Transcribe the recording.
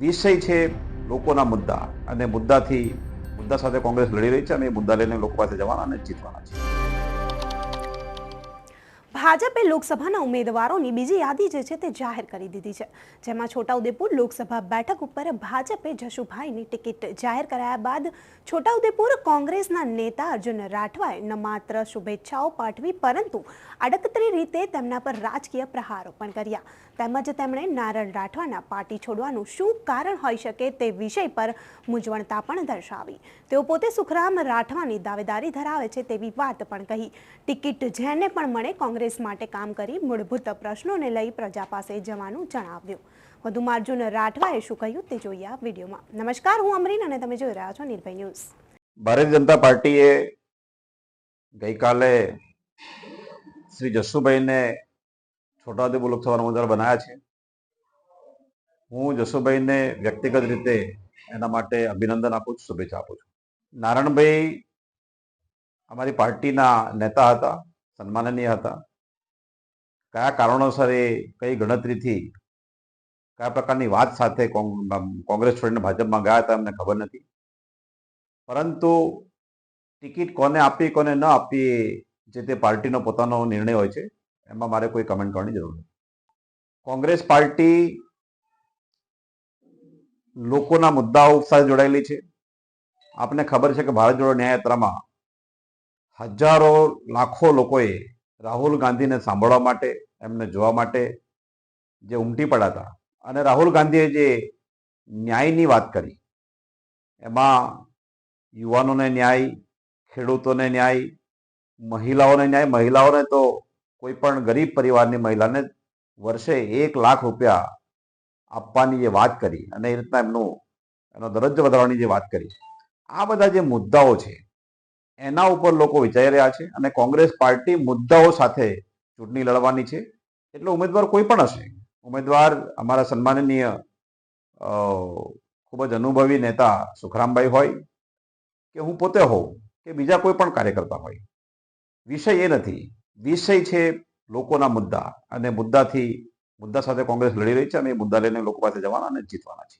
વિષય છે લોકોના મુદ્દા. અને મુદ્દાથી મુદ્દા સાથે કોંગ્રેસ લડી રહી છે અને એ મુદ્દા લઈને લોકો પાસે જવાના અને જીતવાના છે. ભાજપે લોકસભાના ઉમેદવારોની બીજી યાદી જે છે તે જાહેર કરી દીધી છે. જેમાં છોટાઉદેપુર લોકસભા બેઠક ઉપર ભાજપે જશુભાઈની ટિકિટ જાહેર કરાયા બાદ છોટાઉદેપુર કોંગ્રેસના નેતા અર્જુન રાઠવાએ ન માત્ર શુભેચ્છાઓ પાઠવી, પરંતુ અડકતરી રીતે તેમના પર રાજકીય પ્રહારો પણ કર્યા. તેમજ તેમણે નારણ રાઠવાના પાર્ટી છોડવાનું શું કારણ હોઈ શકે તે વિષય પર મૂંઝવણતા પણ દર્શાવી. તેઓ પોતે સુખરામ રાઠવાની દાવેદારી ધરાવે છે તેવી વાત પણ કહી. ટિકિટ જેને પણ મળે કોંગ્રેસ માટે કામ કરી મૂળભૂત પ્રશ્નોને લઈ પ્રજા પાસે જવાનું જણાવ્યું. વધુમાં અર્જુન રાઠવાએ શું કહ્યું તે જોઈએ આ વિડીયોમાં. નમસ્કાર, હું અમરીન અને તમે જોઈ રહ્યા છો નિર્ભય ન્યૂઝ. ભારતીય જનતા પાર્ટીએ ગઈકાલે શ્રી જસુભાઈને છોટાઉદેપુર લોકસભાના ઉમેદવાર બનાવ્યા છે. હું જશુભાઈને વ્યક્તિગત રીતે એના માટે અભિનંદન આપું છું, શુભેચ્છા આપું છું. નારણભાઈ અમારી પાર્ટીના નેતા હતા, સન્માનનીય હતા. કયા કારણોસર એ કઈ ગણતરીથી કયા પ્રકારની વાત સાથે કોંગ્રેસ છોડીને ભાજપમાં ગયા હતા અમને ખબર નથી. પરંતુ ટિકિટ કોને આપી, કોને ન આપી જે તે પાર્ટીનો પોતાનો નિર્ણય હોય છે, એમાં મારે કોઈ કમેન્ટ કરવાની જરૂર નથી. કોંગ્રેસ પાર્ટી લોકોના મુદ્દાઓ સાથે જોડાયેલી છે. આપને ખબર છે કે ભારત જોડો ન્યાય યાત્રામાં હજારો લાખો લોકોએ રાહુલ ગાંધીને સાંભળવા માટે, એમને જોવા માટે જે ઉમટી પડ્યા હતા. અને રાહુલ ગાંધીએ જે ન્યાયની વાત કરી, એમાં યુવાનોને ન્યાય, ખેડૂતોને ન્યાય, મહિલાઓને ન્યાય, મહિલાઓને તો કોઈ પણ ગરીબ પરિવારની મહિલાને વર્ષે એક લાખ રૂપિયા આપવાની જે વાત કરી, અને એ રીતના એમનું, એનો દરજ્જો વધારવાની જે વાત કરી. આ બધા જે મુદ્દાઓ છે એના ઉપર લોકો વિચારી રહ્યા છે અને કોંગ્રેસ પાર્ટી મુદ્દાઓ સાથે ચૂંટણી લડવાની છે. એટલે ઉમેદવાર કોઈ પણ હશે. ઉમેદવાર અમારા સન્માનનીય ખૂબ જ અનુભવી નેતા સુખરામભાઈ હોય કે હું પોતે હોઉં કે બીજા કોઈ પણ કાર્યકર્તા હોય. વિષય એ નથી. વિષય છે લોકોના મુદ્દા અને મુદ્દાથી, મુદ્દા સાથે કોંગ્રેસ લડી રહી છે અને એ મુદ્દા લઈને લોકો પાસે જવાના અને જીતવાના છે.